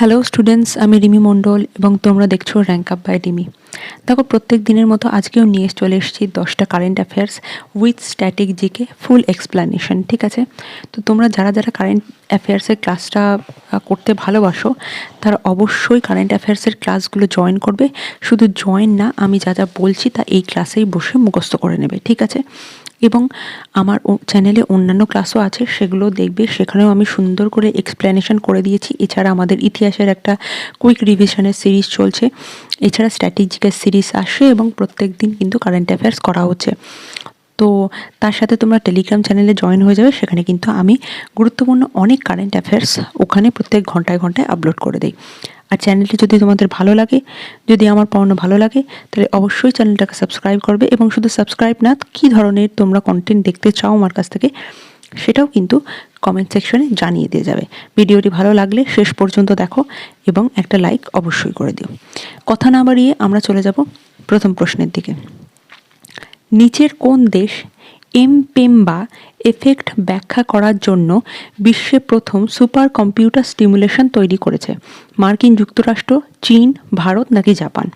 Hello students আমি রিমি মণ্ডল এবং তোমরা দেখছ র্যাঙ্ক আপ বাই রিমি দেখো, প্রত্যেক দিনের মতো আজকেও নিয়ে চলে এসেছি দশটা current affairs with static GK full explanation ঠিক আছে? তো তোমরা যারা যারা কারেন্ট অ্যাফেয়ার্সের ক্লাসটা করতে ভালোবাসো, তারা অবশ্যই কারেন্ট অ্যাফেয়ার্সের ক্লাসগুলো জয়েন করবে। শুধু জয়েন না, আমি যা যা বলছি তা এই ক্লাসেই বসে মুখস্থ করে নেবে, ঠিক আছে? এবং আমার চ্যানেলে অন্যান্য ক্লাসও আছে, সেগুলো দেখবে। সেখানেও আমি সুন্দর করে এক্সপ্লেনেশন করে দিয়েছি। এছাড়া আমাদের ইতিহাসের একটা কুইক রিভিশনের সিরিজ চলছে। এছাড়া স্ট্র্যাটেজিকের সিরিজ আসে এবং প্রত্যেক দিন কিন্তু কারেন্ট অ্যাফেয়ার্স করা হচ্ছে। তো তার সাথে তোমরা টেলিগ্রাম চ্যানেলে জয়েন হয়ে যাবে। সেখানে কিন্তু আমি গুরুত্বপূর্ণ অনেক কারেন্ট অ্যাফেয়ার্স ওখানে প্রত্যেক ঘন্টায় ঘন্টায় আপলোড করে দিই। আর চ্যানেলটি যদি তোমাদের ভালো লাগে, যদি আমার পড়ানো ভালো লাগে, তাহলে অবশ্যই চ্যানেলটাকে সাবস্ক্রাইব করবে এবং শুধু সাবস্ক্রাইব না, কী ধরনের তোমরা কন্টেন্ট দেখতে চাও আমার কাছ থেকে, সেটাও কিন্তু কমেন্ট সেকশনে জানিয়ে দিয়ে যাবে। ভিডিওটি ভালো লাগলে শেষ পর্যন্ত দেখো এবং একটা লাইক অবশ্যই করে দিও। কথা না বাড়িয়ে আমরা চলে যাব প্রথম প্রশ্নের দিকে। নিচের কোন দেশ এমপেম্বা এফেক্ট ব্যাখ্যা করার জন্য বিশ্বে প্রথম সুপার কম্পিউটার স্টিমুলেশন তৈরি করেছে। মার্কিন যুক্তরাষ্ট্র, চীন, ভারত নাকি জাপান।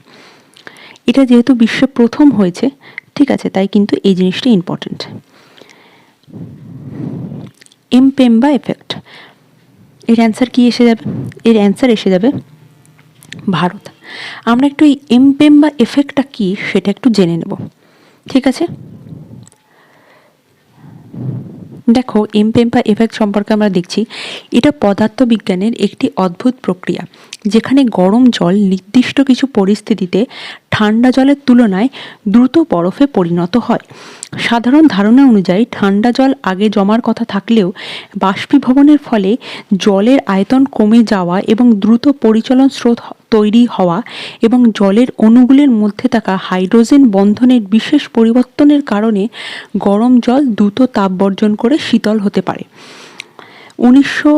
এটা যেহেতু বিশ্বে প্রথম হয়েছে, ঠিক আছে, তাই কিন্তু এই জিনিসটা ইম্পর্ট্যান্ট এমপেম্বা এফেক্ট এর অ্যান্সার কি এসে যাবে? এর অ্যান্সার এসে যাবে ভারত। আমরা একটু এই এমপেম্বা এফেক্টটা কি সেটা একটু জেনে নেব। ঠিক আছে? দেখো এমপেম্পা এফেক্ট সম্পর্কে আমরা দেখছি, এটা পদার্থবিজ্ঞানের একটি অদ্ভুত প্রক্রিয়া, যেখানে গরম জল নির্দিষ্ট কিছু পরিস্থিতিতে ঠান্ডা জলের তুলনায় দ্রুত বরফে পরিণত হয়। সাধারণ ধারণা অনুযায়ী ঠান্ডা জল আগে জমার কথা থাকলেও বাষ্পীভবনের ফলে জলের আয়তন কমে যাওয়া এবং দ্রুত পরিচলন স্রোত তৈরি হওয়া এবং জলের অণুগুলির মধ্যে থাকা হাইড্রোজেন বন্ধনের বিশেষ পরিবর্তনের কারণে গরম জল দ্রুত তাপ বর্জন করে শীতল হতে পারে। উনিশশো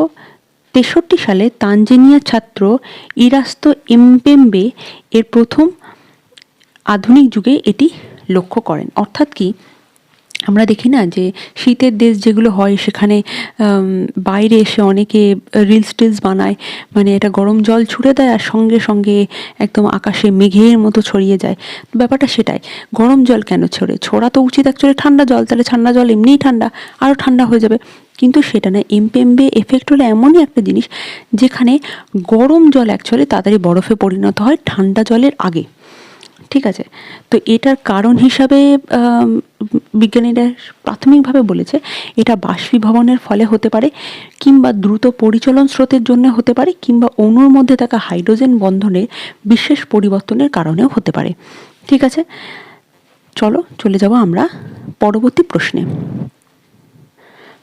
তেষট্টি সালে তানজেনিয়া ছাত্র ইরাস্তো এমপেম্বে এর প্রথম আধুনিক যুগে এটি লক্ষ্য করেন। অর্থাৎ কি, আমরা দেখি না যে শীতের দেশ যেগুলো হয় সেখানে বাইরে এসে অনেকে রিলস টিলস বানায় মানে এটা গরম জল ছুড়ে দেয় আর সঙ্গে সঙ্গে একদম আকাশে মেঘের মতো ছড়িয়ে যায়। ব্যাপারটা সেটাই, গরম জল কেন ছড়ে? ছোড়া তো উচিত অ্যাকচুয়ালি ঠান্ডা জল, তাহলে ঠান্ডা জল এমনিই ঠান্ডা, আরও ঠান্ডা হয়ে যাবে। কিন্তু সেটা না এমপেম্বে এফেক্ট হলো এমনই একটা জিনিস, যেখানে গরম জল অ্যাকচুয়ালি তাড়াতাড়ি বরফে পরিণত হয় ঠান্ডা জলের আগে। ঠিক আছে? তো এটার কারণ হিসাবে বিজ্ঞানীরা প্রাথমিকভাবে বলেছে, এটা বাষ্পীভবনের ফলে হতে পারে কিংবা দ্রুত পরিচলন স্রোতের জন্য হতে পারে কিংবা অণুর মধ্যে থাকা হাইড্রোজেন বন্ধনে বিশেষ পরিবর্তনের কারণেও হতে পারে। ঠিক আছে? চলো, চলে যাব আমরা পরবর্তী প্রশ্নে।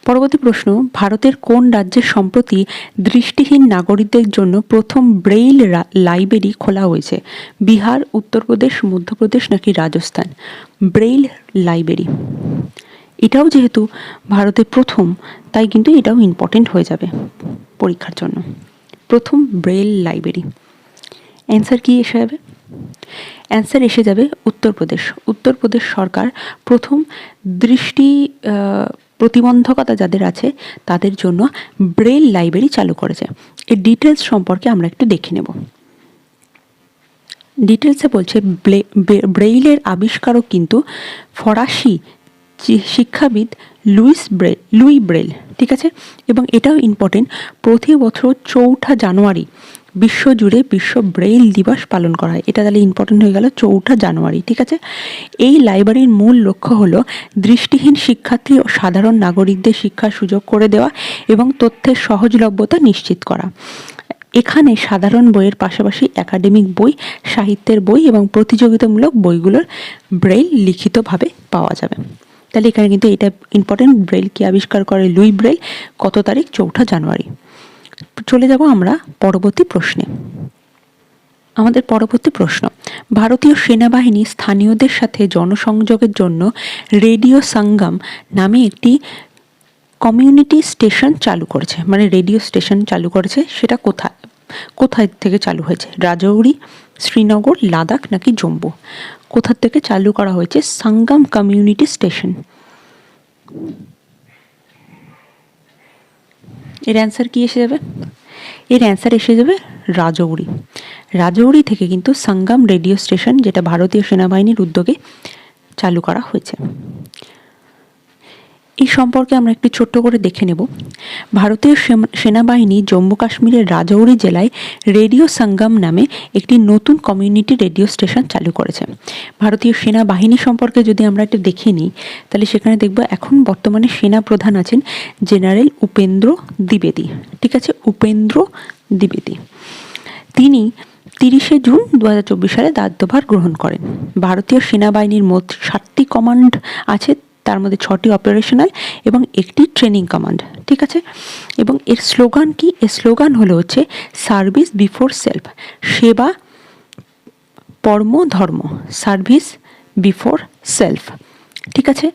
পরবর্তী প্রশ্ন, ভারতের কোন রাজ্যে সম্প্রতি দৃষ্টিহীন নাগরিকদের জন্য প্রথম ব্রেইল লাইব্রেরি খোলা হয়েছে? বিহার, উত্তরপ্রদেশ, মধ্যপ্রদেশ নাকি রাজস্থান? Braille library. এটাও যেহেতু ভারতের প্রথম, তাই কিন্তু এটাও ইম্পর্টেন্ট হয়ে যাবে পরীক্ষার জন্য। প্রথম ব্রেইল লাইব্রেরি। অ্যান্সার কি এসে যাবে? অ্যান্সার এসে যাবে উত্তরপ্রদেশ। উত্তরপ্রদেশ সরকার প্রথম দৃষ্টি প্রতিবন্ধকতা যাদের আছে, তাদের জন্য ব্রেল লাইব্রেরি চালু করেছে। এর ডিটেলস সম্পর্কে আমরা একটু দেখে নেব। ডিটেলসে বলছে ব্লে- ব্রেইলের আবিষ্কারক কিন্তু ফরাসি শিক্ষাবিদ লুইস ব্রেল লুই ব্রেল, ঠিক আছে? এবং এটাও ইম্পর্টেন্ট প্রতি বছর চৌঠা জানুয়ারি বিশ্বজুড়ে বিশ্ব ব্রেইল দিবস পালন করা হয়। এটা তাহলে ইম্পর্টেন্ট হয়ে গেল চৌঠা জানুয়ারি, ঠিক আছে? এই লাইব্রেরির মূল লক্ষ্য হলো দৃষ্টিহীন শিক্ষার্থী ও সাধারণ নাগরিকদের শিক্ষার সুযোগ করে দেওয়া এবং তথ্যের সহজলভ্যতা নিশ্চিত করা। এখানে সাধারণ বইয়ের পাশাপাশি একাডেমিক বই, সাহিত্যের বই এবং প্রতিযোগিতামূলক বইগুলোর ব্রেইল লিখিতভাবে পাওয়া যাবে। তাহলে এখানে কিন্তু এটা ইম্পর্টেন্ট ব্রেইল কি আবিষ্কার করে লুই ব্রেইল, কত তারিখ? চৌঠা জানুয়ারি। চলে যাব আমরা পরবর্তী প্রশ্নে। আমাদের পরবর্তী প্রশ্ন, ভারতীয় সেনাবাহিনী স্থানীয়দের সাথে জনসংযোগের জন্য রেডিও সঙ্গম নামে একটি কমিউনিটি স্টেশন চালু করেছে। মানে রেডিও স্টেশন চালু করেছে, সেটা কোথায়? কোথায় থেকে চালু হয়েছে? রাজৌরি, শ্রীনগর, লাদাখ নাকি জম্মু? কোথা থেকে চালু করা হয়েছে সঙ্গম কমিউনিটি স্টেশন? এর অ্যান্সার কি এসে যাবে? এর অ্যান্সার এসে যাবে রাজৌরি রাজৌরি থেকে কিন্তু সঙ্গম রেডিও স্টেশন, যেটা ভারতীয় সেনাবাহিনীর উদ্যোগে চালু করা হয়েছে। এই সম্পর্কে আমরা একটু ছোট্ট করে দেখে নেব। ভারতীয় সেনাবাহিনী জম্মু কাশ্মীরের রাজৌরি জেলায় রেডিও সঙ্গম নামে একটি নতুন কমিউনিটি রেডিও স্টেশন চালু করেছে। ভারতীয় সেনাবাহিনী সম্পর্কে যদি আমরা একটু দেখে নিই, তাহলে সেখানে দেখব এখন বর্তমানে সেনা প্রধান আছেন জেনারেল উপেন্দ্র দ্বিবেদী। ঠিক আছে? উপেন্দ্র দ্বিবেদী। তিনি তিরিশে জুন দু হাজার চব্বিশ সালে দায়িত্বভার গ্রহণ করেন। ভারতীয় সেনাবাহিনীর মোট সাতটি কমান্ড আছে। তার মধ্যে ছটি অপারেশনাল এবং একটি ট্রেনিং কমান্ড ঠিক আছে? এবং এর স্লোগান কি? এর স্লোগান হলো হচ্ছে সার্ভিস বিফোর সেলফ সেবা পরম ধর্ম। সার্ভিস বিফোর সেলফ ঠিক আছে?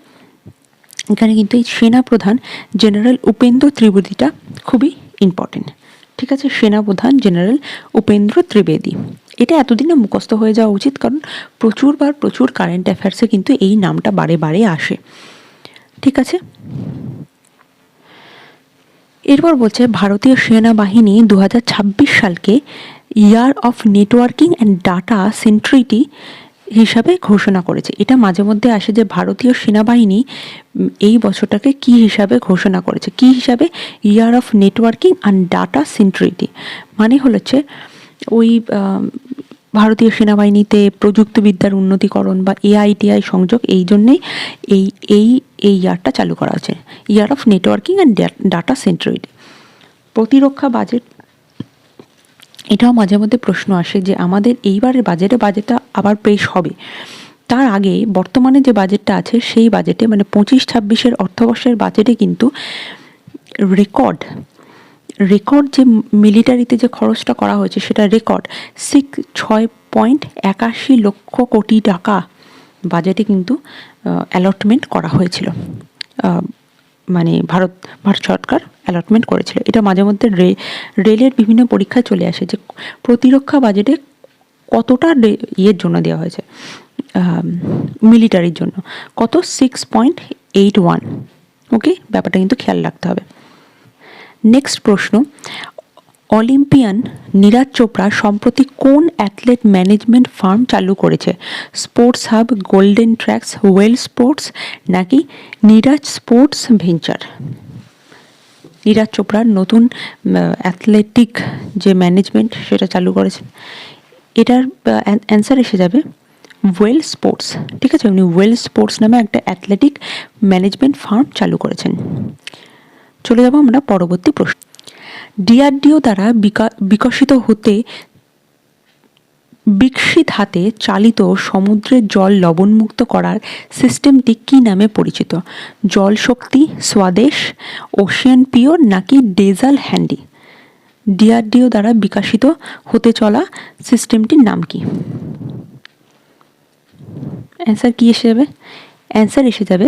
এখানে কিন্তু এই সেনাপ্রধান জেনারেল উপেন্দ্র ত্রিবেদীটা খুবই ইম্পর্টেন্ট ঠিক আছে? সেনাপ্রধান জেনারেল উপেন্দ্র ত্রিবেদী। এটা এতদিনে মুখস্থ হয়ে যাওয়া উচিত, কারণ প্রচুরবার প্রচুর কারেন্ট অ্যাফেয়ার্সে কিন্তু এই নামটা বারে বারে আসে। ঠিক আছে? এরপর বলছে, ভারতীয় সেনাবাহিনী দু সালকে year of networking and data centricity হিসাবে ঘোষণা করেছে। এটা মাঝে মধ্যে আসে যে ভারতীয় সেনাবাহিনী এই বছরটাকে কি হিসাবে ঘোষণা করেছে। কি হিসাবে? Year of networking and data centricity মানে হচ্ছে ওই ভারতীয় সেনাবাহিনীতে প্রযুক্তিবিদ্যার উন্নতিকরণ বা এআইটিআই সংযোগ, এই জন্যেই এই এই এই ইয়ারটা চালু করা হচ্ছে year of networking and data centricity প্রতিরক্ষা বাজেট, এটাও মাঝে মধ্যে প্রশ্ন আসে যে আমাদের এইবারের বাজেটে বাজেটটা আবার পেশ হবে। তার আগে বর্তমানে যে বাজেটটা আছে, সেই বাজেটে মানে পঁচিশ ছাব্বিশের অর্থবর্ষের বাজেটে কিন্তু রেকর্ড রেকর্ড যে মিলিটারিতে যে খরচটা করা হয়েছে, সেটা রেকর্ড সিক্স ছয় পয়েন্ট একাশি লক্ষ কোটি টাকা বাজেটে কিন্তু অ্যালটমেন্ট করা হয়েছিল। মানে ভারত ভারত সরকার অ্যালটমেন্ট করেছিল। এটা মাঝে মধ্যে রে, রেলের বিভিন্ন পরীক্ষায় চলে আসে যে প্রতিরক্ষা বাজেটে কতটা ইয়ের জন্য দেওয়া হয়েছে মিলিটারির জন্য। কত? Six point eight one okay ব্যাপারটা কিন্তু খেয়াল রাখতে হবে। নেক্সট প্রশ্ন অলিম্পিয়ান নীরাজ চোপড়া সম্প্রতি কোন অ্যাথলেট ম্যানেজমেন্ট ফার্ম চালু করেছে? Sports hub golden tracks well sports নাকি নীরাজ স্পোর্টস ভেঞ্চার নীরাজ চোপড়ার নতুন অ্যাথলেটিক যে ম্যানেজমেন্ট সেটা চালু করেছে। এটার অ্যান্সার এসে যাবে ওয়েল স্পোর্টস ঠিক আছে? উনি ওয়েল স্পোর্টস নামে একটা অ্যাথলেটিক ম্যানেজমেন্ট ফার্ম চালু করেছেন। চলে যাব আমরা পরবর্তী প্রশ্ন। ডিআরডিও দ্বারা বিকশিত হতে বিকশিত হাতে চালিত সমুদ্রের জল লবণমুক্ত করার সিস্টেমটি কী নামে পরিচিত? জল শক্তি, স্বদেশ, ওশিয়ান পিওর নাকি ডেজাল হ্যান্ডি? ডিআরডিও দ্বারা বিকশিত হতে চলা সিস্টেমটির নাম কি? অ্যান্সার কী এসে যাবে? অ্যান্সার এসে যাবে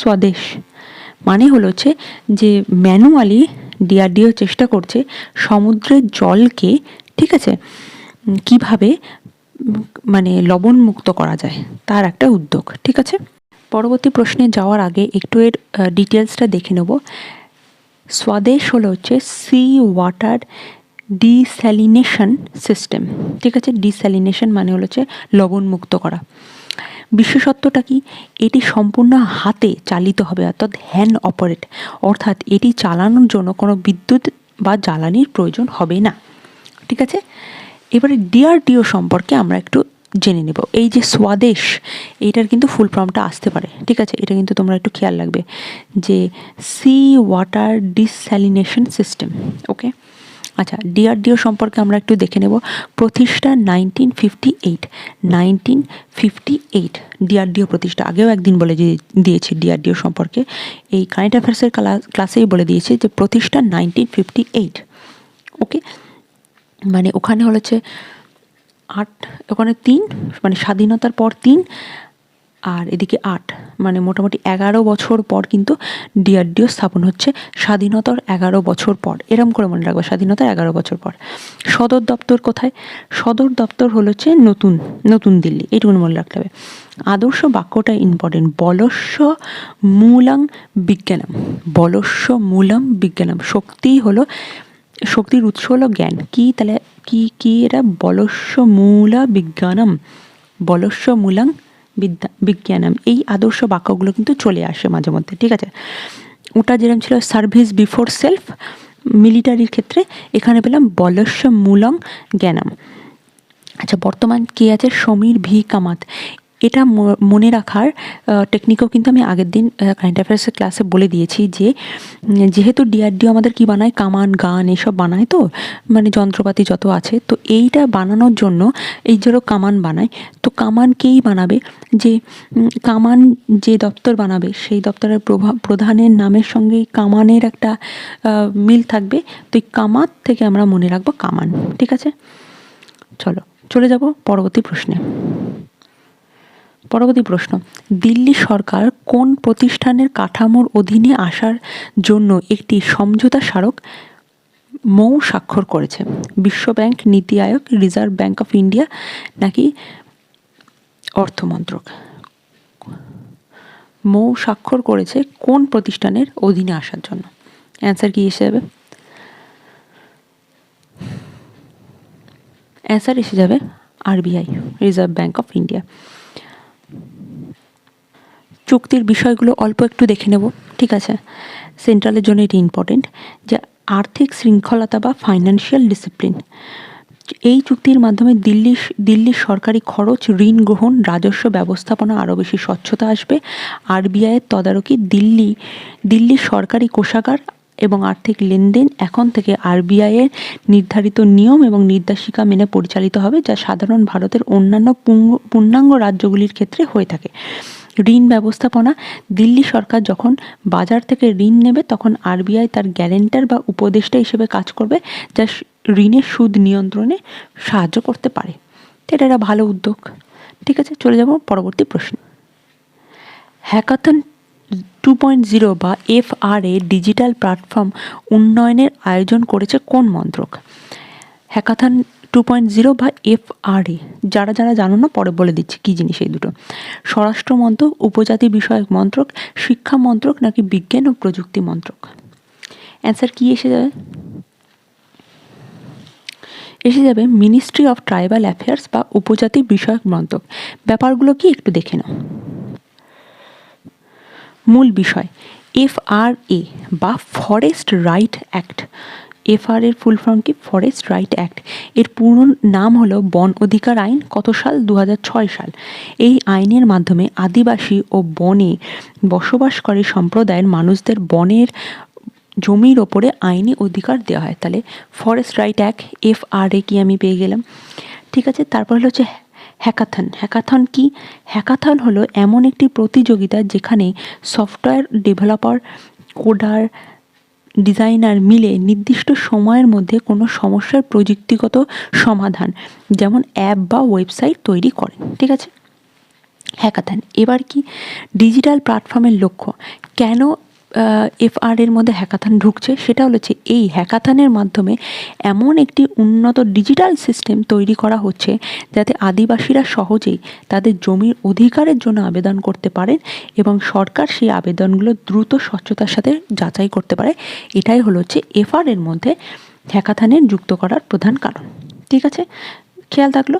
স্বদেশ। মানে হলো হচ্ছে যে ম্যানুয়ালি ডিআরডিও চেষ্টা করছে সমুদ্রের জলকে, ঠিক আছে কীভাবে মানে লবণমুক্ত করা যায়, তার একটা উদ্যোগ, ঠিক আছে? পরবর্তী প্রশ্নে যাওয়ার আগে একটু এর ডিটেলসটা দেখে নেব। স্বদেশ হলো হচ্ছে সি ওয়াটার ডিস্যালিনেশন সিস্টেম ঠিক আছে? ডিস্যালিনেশন মানে হলো হচ্ছে লবণমুক্ত করা। বিশেষত্বটা কি? এটি সম্পূর্ণ হাতে চালিত হবে, অর্থাৎ হ্যান্ড অপারেট অর্থাৎ এটি চালানোর জন্য কোনো বিদ্যুৎ বা জ্বালানির প্রয়োজন হবে না। ঠিক আছে? এবারে ডিআরডিও সম্পর্কে আমরা একটু জেনে নেব। এই যে স্বাদেশ এইটার কিন্তু ফুল ফর্মটা আসতে পারে। ঠিক আছে? এটা কিন্তু তোমরা একটু খেয়াল রাখবে যে sea water desalination system okay আচ্ছা ডিআরডিও সম্পর্কে আমরা একটু দেখে নেব। প্রতিষ্ঠা nineteen fifty eight nineteen fifty eight DRDO প্রতিষ্ঠা। আগেও একদিন বলে দিয়েছি ডিআরডিও সম্পর্কে। এই কারেন্ট অ্যাফেয়ার্সের ক্লাসেই বলে দিয়েছে যে প্রতিষ্ঠা নাইনটিন ফিফটি এইট ওকে মানে ওখানে হচ্ছে আট, ওখানে তিন মানে স্বাধীনতার পর তিন আর এদিকে আট মানে মোটামুটি এগারো বছর পর কিন্তু ডিআরডিও স্থাপন হচ্ছে। স্বাধীনতার এগারো বছর পর, এরম করে মনে রাখবে, স্বাধীনতার এগারো বছর পর। সদর দপ্তর কোথায়? সদর দপ্তর হলো হচ্ছে নতুন নতুন দিল্লি এইটুকুনি মনে রাখতে হবে। আদর্শ বাক্যটা ইম্পর্টেন্ট বলস্য মূলাং বিজ্ঞানম, বলস্য মূলম বিজ্ঞানম শক্তিই হলো, শক্তির উৎস হলো জ্ঞান। কি তাহলে, কি কি এটা? বলস্য মূলা বিজ্ঞানম, বলস্য মূলাং বিদ্যা, বিজ্ঞানম, এই আদর্শ বাক্যগুলো কিন্তু চলে আসে মাঝে মধ্যে, ঠিক আছে? ওটা যেরকম ছিল সার্ভিস বিফোর সেলফ মিলিটারির ক্ষেত্রে এখানে পেলাম বলস্য মূলং জ্ঞানম। আচ্ছা বর্তমান কে আছে? সমীর ভি কামাত এটা মনে রাখার টেকনিকও কিন্তু আমি আগের দিন কারেন্ট অ্যাফেয়ার্সের ক্লাসে বলে দিয়েছি যে যেহেতু ডিআরডিও আমাদের কি বানায়? কামান, গান এসব বানায় তো? মানে যন্ত্রপাতি যত আছে। তো এইটা বানানোর জন্য এই ধরো কামান বানায়, তো কামান কেই বানাবে? যে কামান যে দপ্তর বানাবে, সেই দপ্তরের প্রভাব প্রধানের নামের সঙ্গে কামানের একটা মিল থাকবে। তো এই কামাত থেকে আমরা মনে রাখব কামান। ঠিক আছে? চলো, চলে যাব পরবর্তী প্রশ্নে। পরবর্তী প্রশ্ন, দিল্লি সরকার কোন প্রতিষ্ঠানের কাঠামোর অধীনে আসার জন্য একটি সমঝোতা স্মারক মৌ স্বাক্ষর করেছে? বিশ্ব bank, NITI Aayog, Reserve Bank of India নাকি অর্থমন্ত্রক মৌ স্বাক্ষর করেছে কোন প্রতিষ্ঠানের অধীনে আসার জন্য? অ্যান্সার কি এসে যাবে? অ্যান্সার এসে যাবে RBI, reserve bank of India. চুক্তির বিষয়গুলো অল্প একটু দেখে নেব, ঠিক আছে? সেন্ট্রালের জন্য এটি ইম্পর্টেন্ট যে আর্থিক শৃঙ্খলতা বা ফাইন্যান্সিয়াল ডিসিপ্লিন এই চুক্তির মাধ্যমে দিল্লি দিল্লির সরকারি খরচ, ঋণ গ্রহণ, রাজস্ব ব্যবস্থাপনা আরও বেশি স্বচ্ছতা আসবে। আরবিআইয়ের তদারকি দিল্লি, দিল্লির সরকারি কোষাগার এবং আর্থিক লেনদেন এখন থেকে আরবিআইয়ের নির্ধারিত নিয়ম এবং নির্দেশিকা মেনে পরিচালিত হবে, যা সাধারণ ভারতের অন্যান্য পূর্ণাঙ্গ রাজ্যগুলির ক্ষেত্রে হয়ে থাকে। ঋণ ব্যবস্থাপনা, দিল্লি সরকার যখন বাজার থেকে ঋণ নেবে, তখন আরবিআই তার গ্যারেন্টার বা উপদেষ্টা হিসেবে কাজ করবে, যা ঋণের সুদ নিয়ন্ত্রণে সাহায্য করতে পারে। এটা একটা ভালো উদ্যোগ। ঠিক আছে, চলে যাব পরবর্তী প্রশ্ন। হ্যাকাথন টু পয়েন্ট জিরো বা এ ডিজিটাল প্ল্যাটফর্ম উন্নয়নের আয়োজন করেছে কোন মন্ত্রক? হ্যাকাথন টু পয়েন্ট জিরো বা এফ আর এ যারা যারা জানো না, পরে বলে দিচ্ছি কী জিনিস এই দুটো। স্বরাষ্ট্র মন্ত্রক উপজাতি বিষয়ক মন্ত্রক, শিক্ষা মন্ত্রক নাকি বিজ্ঞান ও প্রযুক্তি মন্ত্রক? অ্যান্সার কী এসে যাবে? এসে যাবে মিনিস্ট্রি অফ ট্রাইবাল অ্যাফেয়ার্স বা উপজাতি বিষয়ক মন্ত্রক। ব্যাপারগুলো কি একটু দেখে নাও। মূল বিষয় এফ আর এ বা ফরেস্ট রাইট অ্যাক্ট এফআর এর ফুল ফর্ম কি? Forest right act. এর পূর্ণ নাম হলো বন অধিকার আইন, কত সাল? দু হাজার ছয় সাল। এই আইনের মাধ্যমে আদিবাসী ও বনে বসবাসকারী সম্প্রদায়ের মানুষদের বনের জমির ওপরে আইনি অধিকার দেওয়া হয়। তাহলে forest right act F R A কি আমি পেয়ে গেলাম? ঠিক আছে, তারপর হলো হচ্ছে হ্যাকাথন। হ্যাকাথন কি? হ্যাকাথন হলো এমন একটি প্রতিযোগিতা যেখানে সফটওয়্যার ডেভেলপার, কোডার ডিজাইনার মিলে নির্দিষ্ট সময়ের মধ্যে কোনো সমস্যার প্রযুক্তিগত সমাধান, যেমন অ্যাপ বা ওয়েবসাইট তৈরি করেন, ঠিক আছে? হ্যাকাথন, এবার কি ডিজিটাল প্ল্যাটফর্মের লক্ষ্য, কেন এফআর এর মধ্যে হ্যাকাথান ঢুকছে, সেটা হচ্ছে এই হ্যাকাথানের মাধ্যমে এমন একটি উন্নত ডিজিটাল সিস্টেম তৈরি করা হচ্ছে যাতে আদিবাসীরা সহজেই তাদের জমির অধিকারের জন্য আবেদন করতে পারেন এবং সরকার সেই আবেদনগুলো দ্রুত স্বচ্ছতার সাথে যাচাই করতে পারে। এটাই হলো হচ্ছে এফআর এর মধ্যে হ্যাকাথানের যুক্ত করার প্রধান কারণ। ঠিক আছে? খেয়াল থাকল?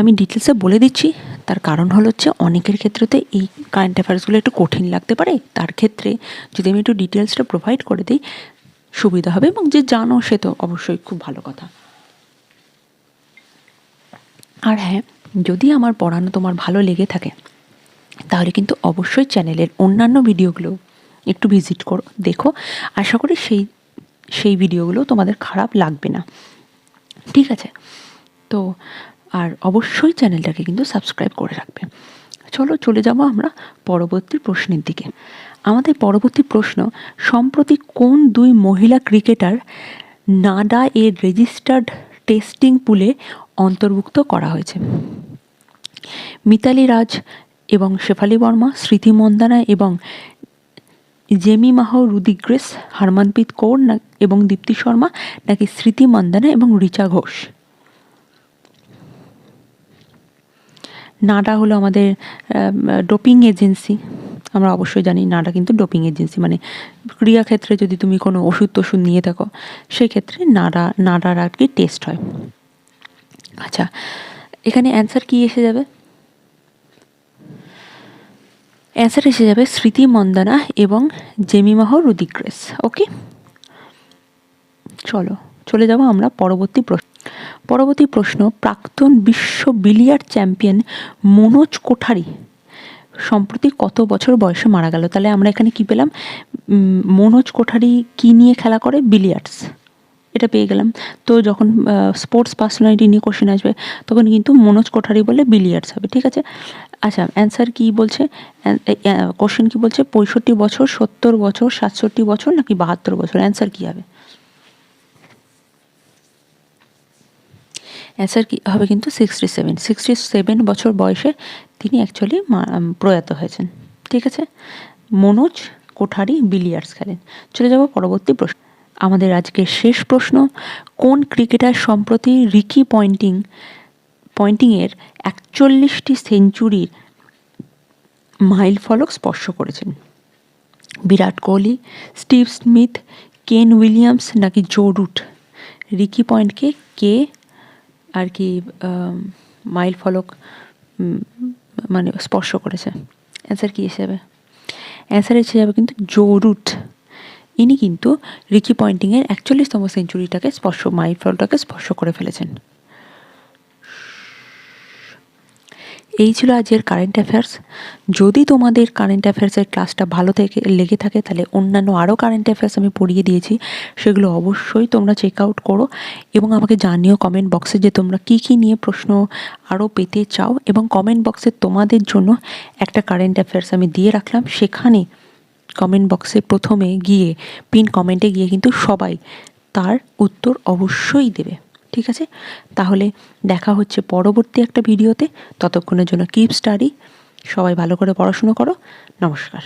আমি ডিটেলসে বলে দিচ্ছি। তার কারণ হলো হচ্ছে অনেকের ক্ষেত্রেতে এই কারেন্ট অ্যাফেয়ার্সগুলো একটু কঠিন লাগতে পারে। তার ক্ষেত্রে যদি আমি একটু ডিটেলসটা প্রোভাইড করে দিই, সুবিধা হবে এবং যে জানো সে তো অবশ্যই খুব ভালো কথা। আর হ্যাঁ যদি আমার পড়ানো তোমার ভালো লেগে থাকে, তাহলে কিন্তু অবশ্যই চ্যানেলের অন্যান্য ভিডিওগুলো একটু ভিজিট করো, দেখো। আশা করি সেই সেই ভিডিওগুলো তোমাদের খারাপ লাগবে না। ঠিক আছে? তো আর অবশ্যই চ্যানেলটাকে কিন্তু সাবস্ক্রাইব করে রাখবে। চলো, চলে যাব আমরা পরবর্তী প্রশ্নের দিকে। আমাদের পরবর্তী প্রশ্ন, সম্প্রতি কোন দুই মহিলা ক্রিকেটার নাডা এর রেজিস্টার্ড টেস্টিং পুলে অন্তর্ভুক্ত করা হয়েছে? মিতালি রাজ এবং শেফালি বর্মা, স্মৃতি মন্দানা এবং জেমি মাহ, রুদিগ্রেস, হারমানপ্রীত কৌর এবং দীপ্তি শর্মা, নাকি স্মৃতি মন্দানা এবং রিচা ঘোষ? নাডা হলো আমাদের ডোপিং এজেন্সি। আমরা অবশ্যই জানি নাডা কিন্তু ডোপিং এজেন্সি মানে ক্রিয়াক্ষেত্রে যদি তুমি কোনো ওষুধ টষুধ নিয়ে থাকো সেই ক্ষেত্রে নাডা, নাডার আর কি টেস্ট হয়। আচ্ছা এখানে অ্যান্সার কি এসে যাবে? অ্যান্সার এসে যাবে স্মৃতি মন্দানা এবং জেমিমাহ রুদিগ্রেস ওকে? চলো, চলে যাব আমরা পরবর্তী প্রশ্ন পরবর্তী প্রশ্ন, প্রাক্তন বিশ্ব বিলিয়ার্ড চ্যাম্পিয়ন মনোজ কোঠারি সম্প্রতি কত বছর বয়সে মারা গেল? তাহলে আমরা এখানে কি পেলাম? মনোজ কোঠারি কি নিয়ে খেলা করে? বিলিয়ার্ডস। এটা পেয়ে গেলাম। তো যখন স্পোর্টস পার্সোনালিটি নিয়ে কোশ্চেন আসবে, তখন কিন্তু মনোজ কোঠারি বলে বিলিয়ার্ডস হবে, ঠিক আছে? আচ্ছা অ্যান্সার কি বলছে? কোশ্চেন কি বলছে? পঁয়ষট্টি বছর, সত্তর বছর, সাতষট্টি বছর নাকি বাহাত্তর বছর? অ্যান্সার কি হবে? অ্যান্সার কি হবে কিন্তু সিক্সটি সেভেন সিক্সটি সেভেন বছর বয়সে তিনি অ্যাকচুয়ালি প্রয়াত হয়েছেন। ঠিক আছে? মনোজ কোঠারি বিলিয়ার্ডস খেলেন। চলে যাব পরবর্তী প্রশ্ন। আমাদের আজকের শেষ প্রশ্ন, কোন ক্রিকেটার সম্প্রতি রিকি পয়েন্টিং, পয়েন্টিংয়ের একচল্লিশটি সেঞ্চুরির মাইল ফলক স্পর্শ করেছেন? Virat Kohli, Steve Smith, Kane Williams নাকি জো রুট? রিকি পয়েন্টকে কে আর কি মাইল ফলক মানে স্পর্শ করেছে। অ্যান্সার কী হিসেবে অ্যান্সার এসে যাবে কিন্তু জো রুট ইনি কিন্তু রিকি পয়েন্টিংয়ের একচল্লিশতম সেঞ্চুরিটাকে স্পর্শ, মাইল ফলটাকে স্পর্শ করে ফেলেছেন। এই ছিল আজকের কারেন্ট অ্যাফেয়ার্স যদি তোমাদের কারেন্ট অ্যাফেয়ার্সের ক্লাসটা ভালো থেকে, লেগে থাকে, তাহলে অন্যান্য আরও কারেন্ট অ্যাফেয়ার্স আমি পড়িয়ে দিয়েছি। সেগুলো অবশ্যই তোমরা চেক আউট করো এবং আমাকে জানিও কমেন্ট বক্সে যে তোমরা কী কী নিয়ে প্রশ্ন আরও পেতে চাও এবং কমেন্ট বক্সে তোমাদের জন্য একটা কারেন্ট অ্যাফেয়ার্স আমি দিয়ে রাখলাম। সেখানে কমেন্ট বক্সে প্রথমে গিয়ে পিন কমেন্টে গিয়ে কিন্তু সবাই তার উত্তর অবশ্যই দেবে। ঠিক আছে? তাহলে দেখা হচ্ছে পরবর্তী একটা ভিডিওতে। ততক্ষণের জন্য কিপ স্টাডি সবাই ভালো করে পড়াশুনো করো। নমস্কার।